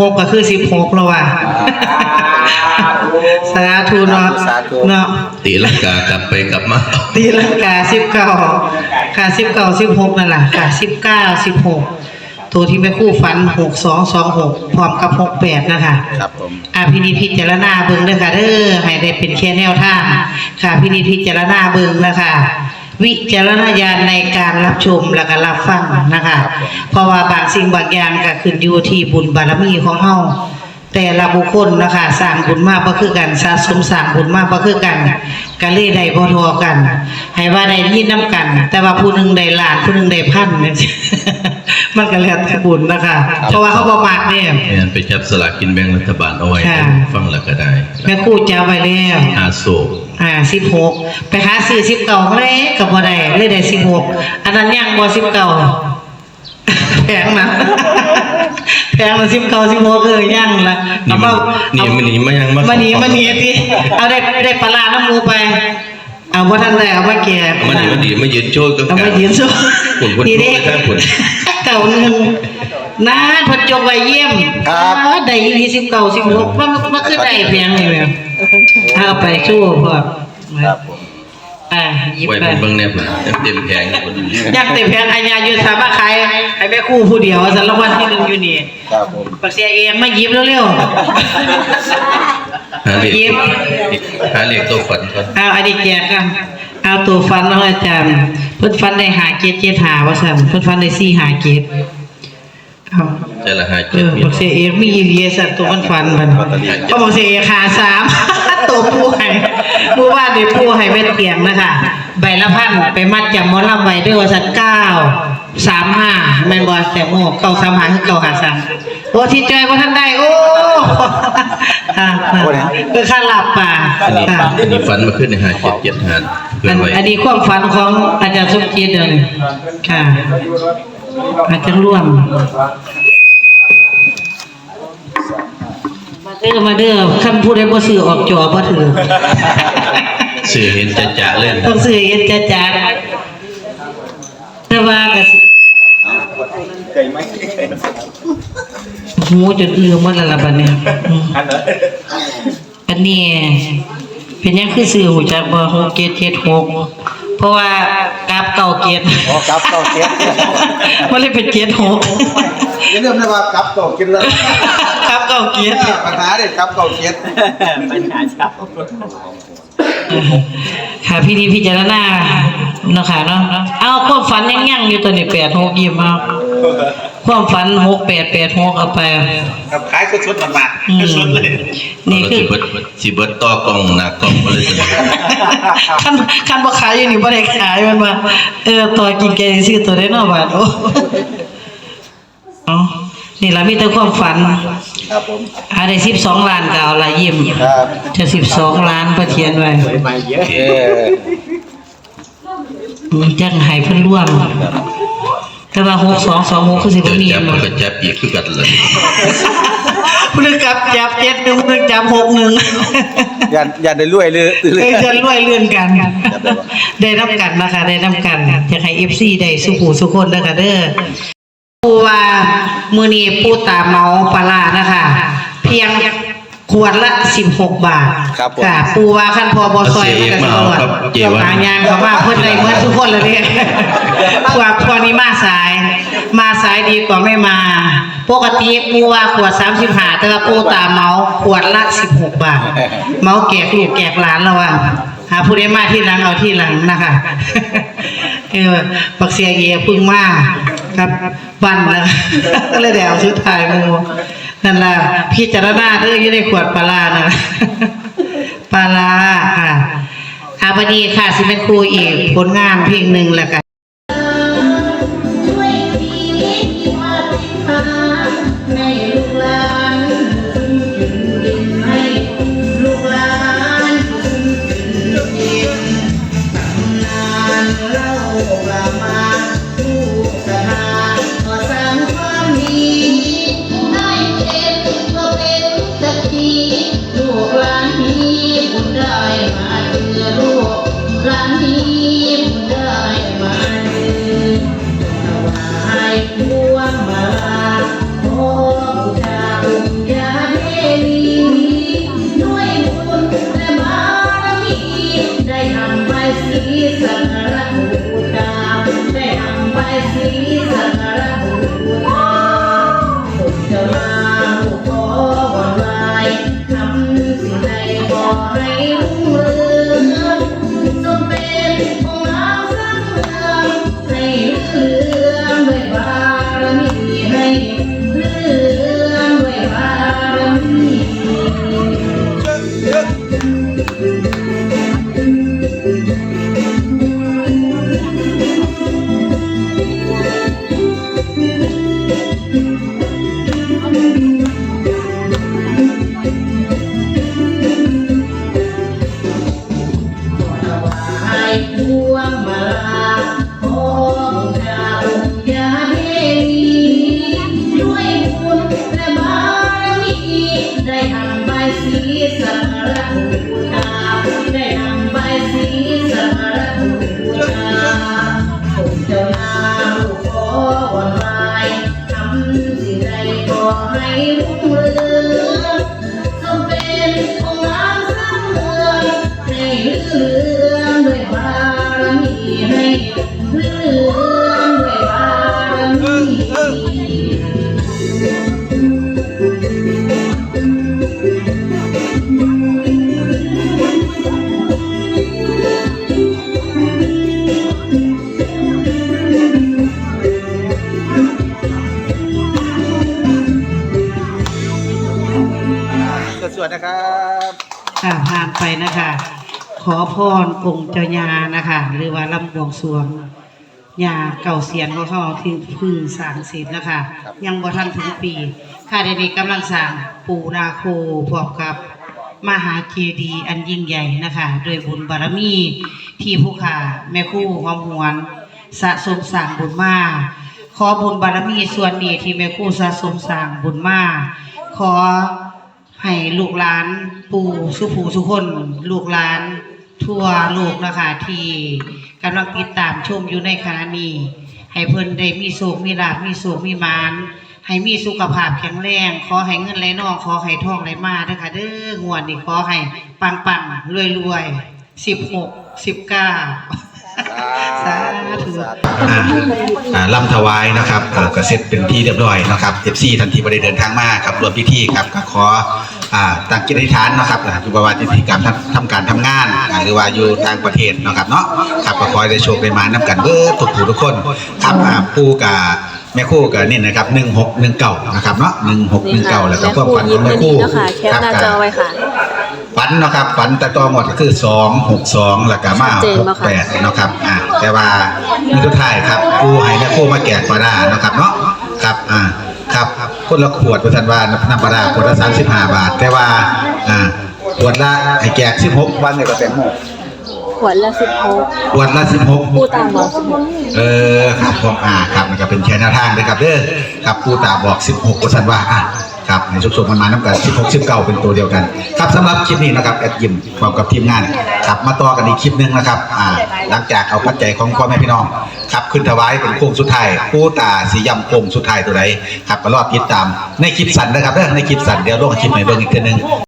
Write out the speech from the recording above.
หกก็คือสิบหกแล้วว่ะสาธุเนาะสาธุ เนาะตีลังกากลับไปกลับมา ตีลังกาสิบเก้าค่ะสิบเก้าสิบหกนั่นแหละค่ะสิบเก้าสิบหกตัวที่แม่คู่ฝันหกสองสองหกพร้อมกับหกแปดนะคะครับผม อาพินิจพิจารณาเบิ่งเด้อค่ะเด้อให้ได้เป็นแค่แนวทางค่ะพินิจพิจารณาเบิ่งนะคะ วิจารณญาณในการรับชมและก็รับฟังนะคะ เพราะว่าบางสิ่งบางอย่างก็ขึ้นอยู่ที่บุญบารมีของเฮาแต่ละบุคคลนะคะสร้างบุญมากบ่คือกันสะสมสร้างบุญมากบ่คือกันก็เลยได้บ่เทอกัน ให้ว่าได้ยินนํกัน แต่ว่าผู้หนึงได้ล้านผู้หนึงได้พันเนี่ย มันก็แล้วแต่บุญนะคะ เพราะว่าเขาบ่มักเนี่ยไม่งั้นไปจับสลากกินแบ่งรัฐบาลเอาไว้ค่ะ ฟังแล้วก็ได้แม่ครู่จะเอาไว้แล้วหาโศกอ่าสิบหกไปหาซื้อสิบเก่าเลยกับบ่ได้เลยได้สิบหกอันนั้นยังบ่สิบเก่าแพงนะแพงละสิบเก่าสิบหกเออย่างละนี่เอามัมานนี่มันนี่มันยังมามาหนีมาหนีที่เอาได้ได้ปลาร้าน้ำหมูไป เอาบ่ทันได้เอามาแก่มันนี่มันดีมายืนโชว์กับเอามายืนสู้ผลผลนี่โชเด้ว์ได้ผลเก่าหนึ่งนานพอจบไปเยี่ยมครับอ๋อได้ยี่สิบเก่าสิบหกมันมันคือได้เพียงนี่แหละเอาไปสู้พ่อครับผม อ่าหยิบไว้ไปเป็นเบิ่งแนบนะเต็มเต็มแผงคนอยากเต็มแพงอัญญาอยู่สามารถขายให้แม่คู่ผู้เดียวสารวัตรที่หนึ่งอยู่นี่ครับผมปักเสียเองมาหยิบเร็วหาเลขหยิบหาเลขตัวฝันก่อนเอาอันนี้แจกกันเอาตัวฟันเนาะอาจารย์เพิ่นฟันได้หาเกตเกตหาว่าซั่นเพิ่นฟันได้สี่หาเกตเอาแต่ละหาเอเจ็ดอมีบักเสียเองมีอีเลียสัตว์ตัวมันฟันมันเพราะบักเสียเองขาสาม ตัวผู้ให้ผู้ว่าได้ผู้ให้เม็ดเตียงนะคะใบละพันไปมัดจำหมอลำไว้ด้วยว่าสัตว์เก้าสามห้าแมนบอลแต่โม่เก้าสามห้าคือเก้าหาสามโอ้ที่จอยว่าท่านได้โอ้อ่าคือข้าหลับป่าอันนี้ค่ะอันนี้ฝันมาขึ้นในหาเจ็ดเจ็ดหาเพื่ออันนไว้อันนี้ความฝันของอาจารย์สมจิตเดินค่ะอาจารย์ร่วม มา เด้อมาเด้อคันผู้ใดบ่ซื้อออกจอบ่ถือสื่อเห็นจะจะเล่นต้องซื้อเฮ็ดจ้าจ้าแต่ว่าก็สิเคยไหมหูจนเอือหมดแล้วล่ะบัดเนี้ยอืมอันไหนอันนี้เป็นหยังคือซื้อหูจักบ่6 7 7 6เพราะว่ากราฟเก่าเกตอ๋อครับเก่าเก็บมันเลยเป็นเกต6อย่าลืมนะว่าครับเก่าเก็บแล้วกราฟเก่าเกตปัญหาเด็ดครับเก่าเก็บค่ะพี่ดีพิจารณาเนาะค่ะเนาะเอาความฝันยังยังอยู่ตัวนี้แปดหกยิ้มเอาความฝันหกแปดแปดหกเอาไปครับขายสุดๆมันมาอืมสุดๆเลยนี่เราคืสิอเบิดสิเบิดต่อกล้องหน้ากล้องมาเลยจ้ะคันคันบ่ขายอยู่นี่บ่ได้ขายมันมาเออตัวกินแกงซื้อตัวได้เนาะบาดโอ้เอา นี่ล่ะมีแต่ความฝันครับผมหาได้12ล้านก็เอาละยิ้มครับจะ12ล้านประเทียนไว้เอออืมจังให้เพิ่นร่วมแต่ว่า6226คือสิเดี๋บ่ยวมีจับเนาะมันก็จับอีกคือกันเลยพนึกจับจับเจ็ดหนึ่งพนึกจับหกหนึ่งอย่าอย่าได้รวยเลยตื่นเลเอ้ยยจะรวยเลื่อนกัน ได้น้ำกันนะคะได้น้ำกันอยากให้เอฟซีได้สุขูสุคนนะคะเด้อปูว่า มือนี้ปูตาเมาปลาร้านะคะ เพียงขวดละสิบหกบาทครับผมค่ะ ปูว่าขั้นพอบอซอยมันก็สวดหางานเขาว่าเพิ่นได้เมื่อทุกคนเลยเนี่ยขวดพอนี้มาสาย มาสายดีกว่าไม่มา ปกติปูว่าขวดสามสิบห้าแต่ว่าปูตาเมาขวดละสิบหกบาท เมาแกกลูกแกกหลานแล้วว่าหาผู้ใดมาที่หลังเอาที่หลังนะคะ เออปักเสียเกียพึ่งมา ครับบันนะก็เลยแดวชุดถ่ายหมูนั่นแหละพี่จารณาเรื่องยี่ในขวดปลาล้านะปลาลาค่ะอาบดีค่ะสิเป็นครูอีกผลงานเพลงหนึ่งแล้วกัน บุญและบา นไปนะคะ ขอพรองค์เจ้าญานะคะ หรือว่าลำบวงสรวงญาเก่าเสียนของเขาที่พึ่งสร้างเสร็จนะคะ ยังบ่ทันถึงปี ค่ะเดี๋ยวนี้กำลังสร้างปูนาโคพร้อมกับมหาเจดีย์อันยิ่งใหญ่นะคะโดวยบุญบารมีที่ผู้ขาแม่ครู่หอมหวนสะสมสร้างบุญมาขอบุญบารมีส่วนนี้ที่แม่ครู่สะสมสร้างบุญมาขอ ให้ลูกหลานปู่สุภูสุคน ลูกหลานทั่วโลกนะคะที่กำลังติดตามชมอยู่ในขณะนี้ให้เพิ่นได้มีโศกมีลาภมีโศกมีมานให้มีสุขภาพแข็งแรง ขอให้เงินไหลนอง ขอให้ทองไหลมาด้อค่ะเด้องวดนี้ขอให้ปังปังรวยรวยสิบหกสิบเก้า อ่าอ่าล่ำถวายนะครับเอ่อก็เสร็จเป็นที่เรียบร้อยนะครับเอฟซีทันทีบริเดินทางมาครับรวมพิธีครับก็ขออ่าตั้งจิตอธิษฐานนะครับอ่าคือว่าพิธีกรรมทำทำการทำงานอ่าหรือว่าอยู่ต่างประเทศเนาะครับเนาะครับก็ขอให้ได้โชคได้มานํกันเบิดทุกผู้ทุกคนครับอ่าปู่กับแม่ครู่กับนี่นะครับ1619นะครับเนาะ1619แล้วก็ความฝันของแม่ครู่แม่ครู่ยิ้มอันนี้เนาะค่ะแคปหน้าจอไว้ค่ะ ฝันเนาะครับฝันแต่ตัวหมดก็คือ2 6 2แล้วก็มาชัดเจนบ่คะ68เนาะครับอ่าแต่ว่ามีทุกท้ายครับปู่ให้แม่ครู่มาแกะปลาร้าเนาะครับเนาะครับอ่าครับคนละขวดประทันว่าน้ำปลาร้าขวดละ35บาท แต่ว่าอ่าขวดละให้แจก16วันนี้ก็แตงโมขวดละสิบหกขวดละ16ผู้ตามบอกสิบหกเออครับผมอ่าครับมันก็เป็นแชร์แนวทางเลยครับเด้อครับปูตาบอก16กสันว่าอะ ครับในชุกๆมันมาน้ำกัน16 19เป็นตัวเดียวกัน ครับสำหรับคลิปนี้นะครับแอดยิมพร้อมกับทีมงานครับมาต่อกันอีกคลิปหนึงนะครับอ่าหลังจากเอาปัจจัยของพ่อแม่พี่น้องครับขึ้นถวายเป็นโค้งสุดท้ายปูตาสียำโค้งสุดท้ายตัวไหนครับก็รอติดตามในคลิปสั้นนะครับเด้อในคลิปสั้นเดี๋ยวลงคลิปใหม่เบิ่งอีกทีหนึง